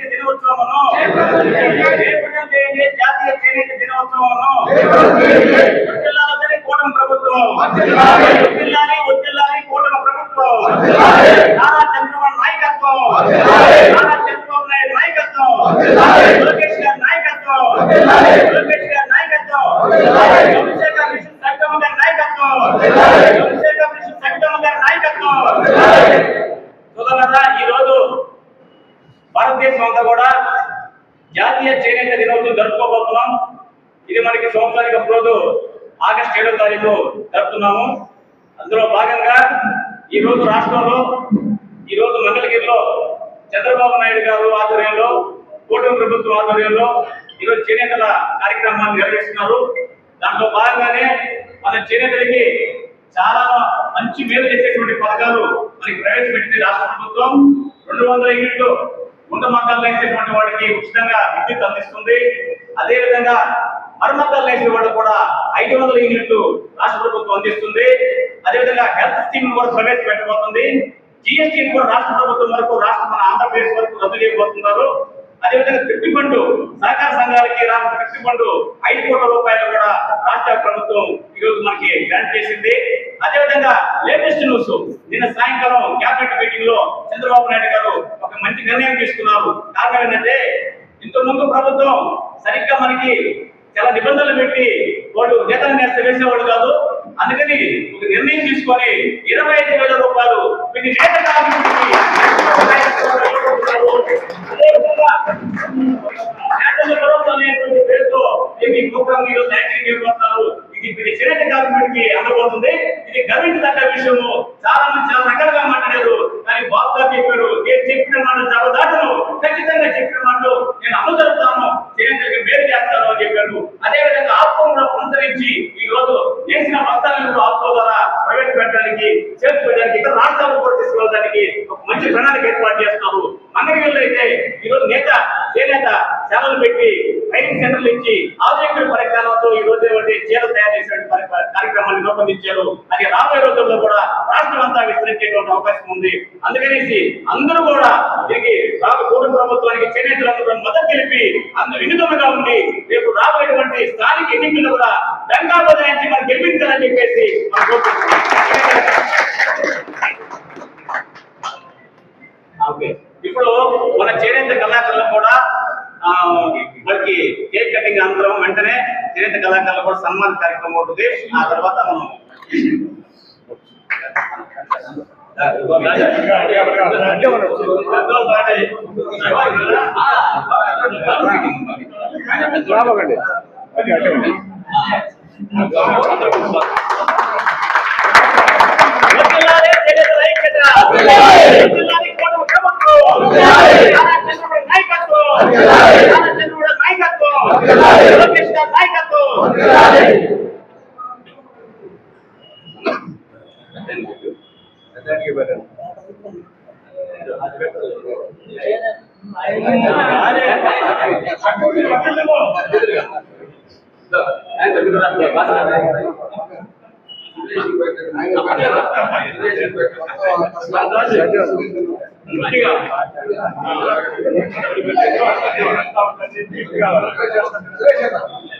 చేనేత దినోత్సవమును. జయప్రదం చేయండి జాతీయ చేనేత దినోత్సవమును. వర్ధిల్లాలని కూటమి ప్రభుత్వం. వర్ధిల్లాలి వర్ధిల్లాలి కూటమి ప్రభుత్వం. నారా చంద్రబాబు నాయకత్వం. నారా చంద్రబాబు నాయుడు నాయకత్వం. లోకేష్ గారి నాయకత్వం. లోకేష్ గారి నాయకత్వం. చంద్రశేఖర్ మిషన్ సక్రమ గారి నాయకత్వం చంద్రశేఖర్ మిషన్ సక్రమ గారి నాయకత్వం సోదరులారా ఈ రోజు భారతదేశం అంతా కూడా జాతీయ చేనేత దినోత్సవం జరుపుకోబోతున్నాం ఇది మనకి సంవత్సరానికి ఒక రోజు ఆగస్టు ఏడో తారీఖు జరుపుతున్నాము అందులో భాగంగా ఈ రోజు రాష్ట్రంలో ఈ రోజు మంగళగిరిలో చంద్రబాబు నాయుడు గారు ఆధ్వర్యంలో కూటమి ప్రభుత్వం ఆధ్వర్యంలో ఈరోజు చేనేతల కార్యక్రమాన్ని నిర్వహిస్తున్నారు. దాంట్లో భాగంగానే మన చేనేతలకి చాలా మంచి మేలు చేసేటువంటి పథకాలు మనకి ప్రవేశపెట్టింది రాష్ట్ర ప్రభుత్వం. రెండు వందల యూనిట్లు ముందు మతాలు వేసేటువంటి వాడికి ఉచితంగా విద్యుత్ అందిస్తుంది. అదేవిధంగా విధంగా మరమ్మతాలు వేసే వాళ్ళకు కూడా ఐదు వందల యూనిట్లు రాష్ట్ర ప్రభుత్వం అందిస్తుంది. అదేవిధంగా హెల్త్ స్కీమ్ కూడా ప్రవేశపెట్టబోతుంది. జిఎస్టీని కూడా రాష్ట్ర ప్రభుత్వం వరకు రాష్ట్ర మన ఆంధ్రప్రదేశ్ వరకు రద్దు చేయబోతున్నారు. అదేవిధంగా తృప్తి ఫండ్ సహకార సంఘాలకి రాష్ట్ర తృప్తి ఫండ్ ఐదు కోట్ల రూపాయలు కూడా రాష్ట్ర ప్రభుత్వం ఈ రోజు మనకి గ్రాంట్ చేసింది. అదేవిధంగా లేటెస్ట్ న్యూస్ నిన్న సాయంకాలం క్యాబినెట్ మీటింగ్లో చంద్రబాబు నాయుడు గారు ఒక మంచి నిర్ణయం తీసుకున్నారు. కారణం ఏంటంటే ఇంతకుముందు ముందు ప్రభుత్వం సరిగ్గా మనకి చాలా నిబంధనలు పెట్టి వాళ్ళు నేతలు నేస్త కాదు. అందుకని ఒక నిర్ణయం తీసుకొని ఇరవై ఐదు వేల రూపాయలు ఇది చేనేత కార్మికుడికి అందబోతుంది ఇది గర్వించదగ్గ విషయము చాలా మంది చాలా రకాలుగా మాట్లాడారు కానీ బాబు గారు చెప్పారు నేను చెప్పిన మాట చాలా దాటను ఖచ్చితంగా చెప్పిన మాటలు నేను అమలు జరుగుతాను చేనేతలకు మేలు చేస్తాను అని చెప్పారు అదే విధంగా ఆత్మ కూడా పునరుద్ధరించి ఈ రోజు చేసిన వస్త్రాలను కూడా ఆత్మ ద్వారా ప్రవేశపెట్టడానికి చేర్చి పెట్టడానికి ఇతర రాష్ట్రాలకు కూడా తీసుకెళ్ళడానికి ఒక మంచి ప్రణాళిక ఏర్పాటు చేస్తున్నారు మంగళగిరిలో అయితే ఈ రోజు నేత చేనేత సేవలు పెట్టి ట్రైనింగ్ సెంటర్లు ఇచ్చి ఆధునిక పరిజ్ఞానంతో ఈ రోజు ఏమంటే చీరలు తయారు చేసినటువంటి పరి- కార్యక్రమాన్ని రూపొందించారు. అది రాబోయే రోజుల్లో కూడా రాష్ట్రం అంతా విస్తరించేటువంటి అవకాశం ఉంది. అందుకనేసి అందరూ కూడా దీనికి రాబో కూటమి ప్రభుత్వానికి చేనేతలందరూ మద్దతు తెలిపి అందరూ ఎన్నికలుగా ఉండి రేపు రాబోయేటువంటి స్థానిక ఎన్నికల్లో కూడా దంగా బదలాయించి మనం గెలిపించాలని చెప్పేసి మనం కోరుకుంటున్నాం. ఇప్పుడు మన చేనేత కళాకారులు కూడా మనకి కేక్ కటింగ్ అనంతరం వెంటనే చేనేత కళాకారులు కూడా సన్మాన కార్యక్రమం ఉంటుంది. ఆ తర్వాత మనం రాబోకండి ఐక్యత. వర్ధిల్లాలి కూటమి ప్రభుత్వం. నారా చంద్రబాబు నాయకత్వం. నారా చంద్రబాబు నాయకత్వం. లోకేష్ గారి నాయకత్వం. దానికి పెట్టండి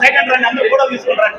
செகண்ட் ரன் அந்த கூட மிஸ் பண்றாங்க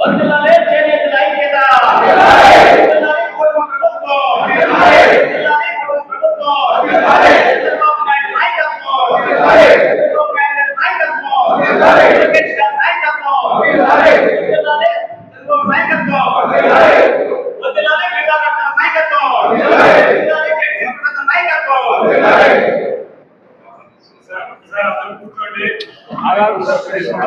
வந்துலாலே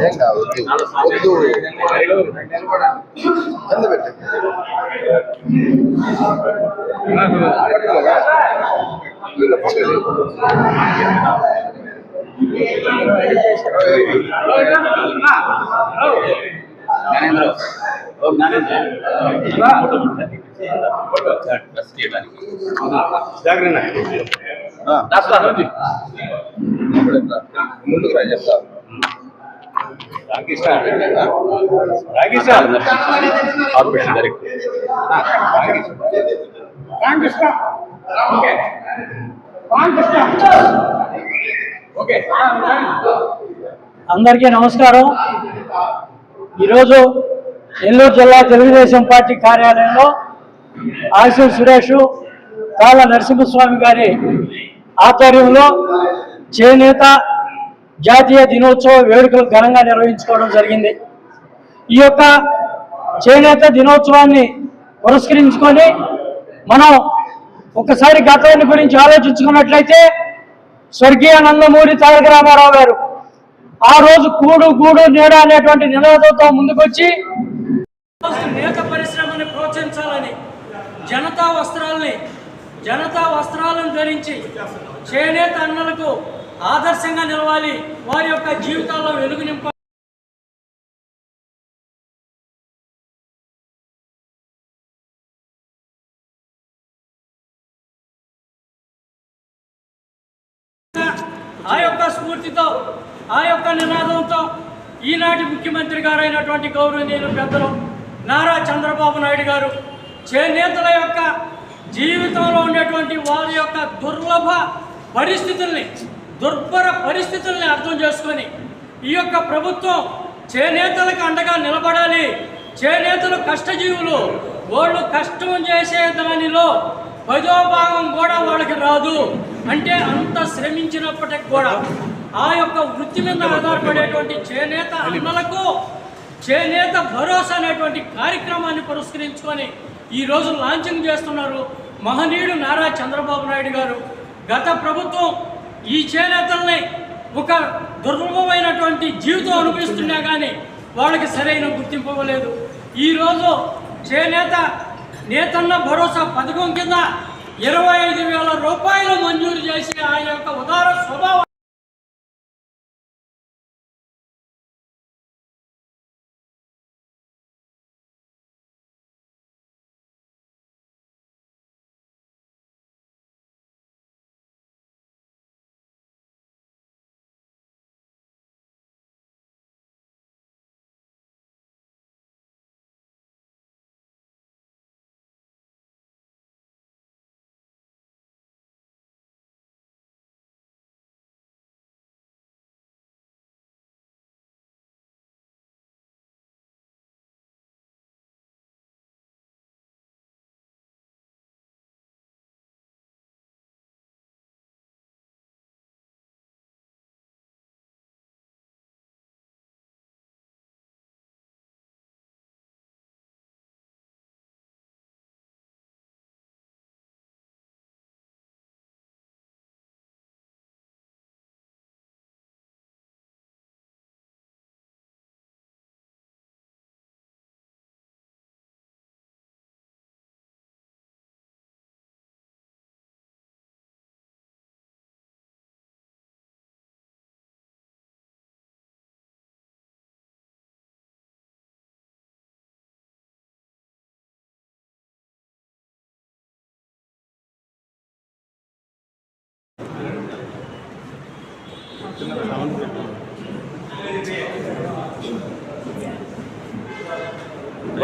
ఏం కాదు వద్దు కింద పెట్టు వీళ్ళ పక్కన. జ్ఞానేంద్ర ఓ జ్ఞానేంద్ర ఆ, ముందుకు రా చెప్తా. అందరికీ నమస్కారం. ఈరోజు నెల్లూరు జిల్లా తెలుగుదేశం పార్టీ కార్యాలయంలో ఆశు సురేష్ కాళ్ళ నరసింహస్వామి గారి ఆధ్వర్యంలో చేనేత జాతీయ దినోత్సవ వేడుకలు ఘనంగా నిర్వహించుకోవడం జరిగింది. ఈ యొక్క చేనేత దినోత్సవాన్ని పురస్కరించుకొని మనం ఒకసారి గతాన్ని గురించి ఆలోచించుకున్నట్లయితే స్వర్గీయ నందమూరి తారక రామారావు గారు ఆ రోజు కూడు గూడు నీడ అనేటువంటి నినాదంతో ముందుకొచ్చి నేత పరిశ్రమని ప్రోత్సహించాలని జనతా వస్త్రాల్ని జనతా వస్త్రాలను ధరించి చేనేత అన్నలకు ఆదర్శంగా నిలవాలి. వారి యొక్క జీవితాల్లో వెలుగు నింప ఆ యొక్క స్ఫూర్తితో ఆ యొక్క నినాదంతో ఈనాటి ముఖ్యమంత్రి గారైనటువంటి గౌరవనీయులు పెద్దలు నారా చంద్రబాబు నాయుడు గారు చేనేతల యొక్క జీవితంలో ఉండేటువంటి వారి యొక్క దుర్లభ పరిస్థితుల్ని దుర్భర పరిస్థితుల్ని అర్థం చేసుకొని ఈ యొక్క ప్రభుత్వం చేనేతలకు అండగా నిలబడాలి. చేనేతలు కష్టజీవులు. వాళ్ళు కష్టం చేసే దానిలో పదో భాగం కూడా వాళ్ళకి రాదు. అంటే అంత శ్రమించినప్పటికి కూడా ఆ యొక్క వృత్తి మీద ఆధారపడేటువంటి చేనేత అన్నలకు చేనేత భరోసా అనేటువంటి కార్యక్రమాన్ని పురస్కరించుకొని ఈ రోజు లాంచింగ్ చేస్తున్నారు మహనీయుడు నారా చంద్రబాబు నాయుడు గారు. గత ప్రభుత్వం ఈ చేనేతల్ని ఒక దుర్లభమైనటువంటి జీవితం అనిపిస్తున్నా కానీ వాళ్ళకి సరైన గుర్తింపు ఇవ్వలేదు. ఈరోజు చేనేత నేతన్న భరోసా పథకం కింద ఇరవై ఐదు వేల రూపాయలు మంజూరు చేసి ఆ యొక్క ఉదార స్వభావం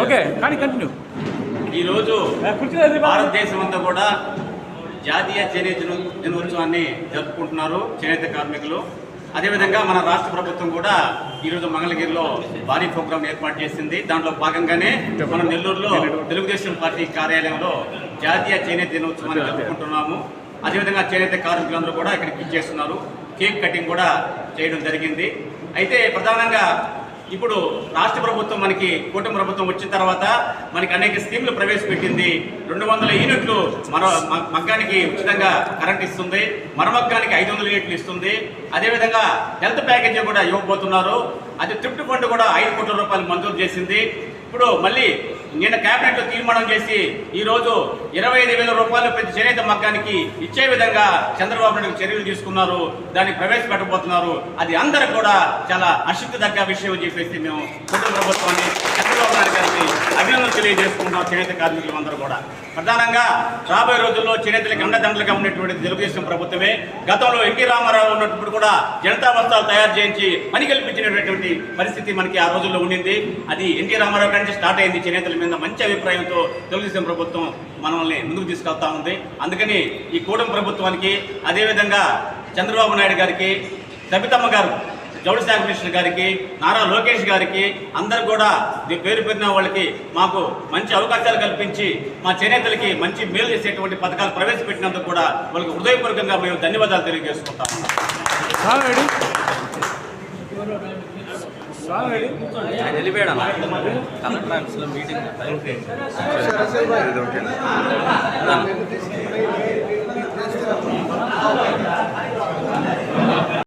ఓకే కానీ కంటిన్యూ ఈరోజు భారతదేశం అంతా కూడా జాతీయ చేనేత దినో- దినోత్సవాన్ని జరుపుకుంటున్నారు చేనేత కార్మికులు. అదేవిధంగా మన రాష్ట్ర ప్రభుత్వం కూడా ఈరోజు మంగళగిరిలో భారీ ప్రోగ్రాం ఏర్పాటు చేసింది. దాంట్లో భాగంగానే మన నెల్లూరులో తెలుగుదేశం పార్టీ కార్యాలయంలో జాతీయ చేనేత దినోత్సవాన్ని జరుపుకుంటున్నాము. అదేవిధంగా చేనేత కార్మికులందరూ కూడా ఇక్కడికి ఇచ్చేస్తున్నారు కేక్ కటింగ్ కూడా చేయడం జరిగింది. అయితే ప్రధానంగా ఇప్పుడు రాష్ట్ర ప్రభుత్వం మనకి కూటమి ప్రభుత్వం వచ్చిన తర్వాత మనకి అనేక స్కీములు ప్రవేశపెట్టింది. రెండు వందల యూనిట్లు మరో మగ్గానికి ఉచితంగా కరెంట్ ఇస్తుంది. మరమగ్గానికి ఐదు వందల యూనిట్లు ఇస్తుంది. అదేవిధంగా హెల్త్ ప్యాకేజీ కూడా ఇవ్వబోతున్నారు. అది త్రిప్ట్ ఫండ్ కూడా ఐదు కోట్ల రూపాయలు మంజూరు చేసింది. ఇప్పుడు మళ్ళీ నిన్న కేబినెట్లో తీర్మానం చేసి ఈ రోజు ఇరవై ఐదు వేల రూపాయలు ప్రతి చేనేత మగ్గానికి ఇచ్చే విధంగా చంద్రబాబు నాయుడు చర్యలు తీసుకున్నారు దాన్ని ప్రవేశపెట్టబోతున్నారు. అది అందరూ కూడా చాలా అశక్తి దగ్గ విషయం అని చెప్పేసి మేము కుటుంబ ప్రభుత్వాన్ని చంద్రబాబు నాయుడు గారికి అభినందనలు తెలియజేసుకుంటున్నాం చేనేత కార్మికులు అందరూ కూడా. ప్రధానంగా రాబోయే రోజుల్లో చేనేతలకు అండదండలుగా ఉన్నటువంటి తెలుగుదేశం ప్రభుత్వమే. గతంలో ఎన్టీ రామారావు ఉన్నప్పుడు కూడా జనతా వస్త్రాలు తయారు చేయించి పని కల్పించినటువంటి పరిస్థితి మనకి ఆ రోజుల్లో ఉండింది. అది ఎన్టీ రామారావు గారి నుంచి స్టార్ట్ అయింది చేనేతల మీద. మంచి అభిప్రాయంతో తెలుగుదేశం ప్రభుత్వం మనల్ని ముందుకు తీసుకెళ్తా ఉంది. అందుకని ఈ కూటమి ప్రభుత్వానికి అదేవిధంగా చంద్రబాబు నాయుడు గారికి సబితమ్మ గారు జౌళి శాఖ మినిస్టర్ గారికి నారా లోకేష్ గారికి అందరు కూడా మీ పేరు పెరిగిన వాళ్ళకి మాకు మంచి అవకాశాలు కల్పించి మా చేనేతలకి మంచి మేలు చేసేటువంటి పథకాలు ప్రవేశపెట్టినందుకు కూడా వాళ్ళకి హృదయపూర్వకంగా మేము ధన్యవాదాలు తెలియజేసుకుంటాము వెళ్ళిపోయాడు కలెక్టర్ ఆఫీస్లో మీటింగ్ ఓకేనా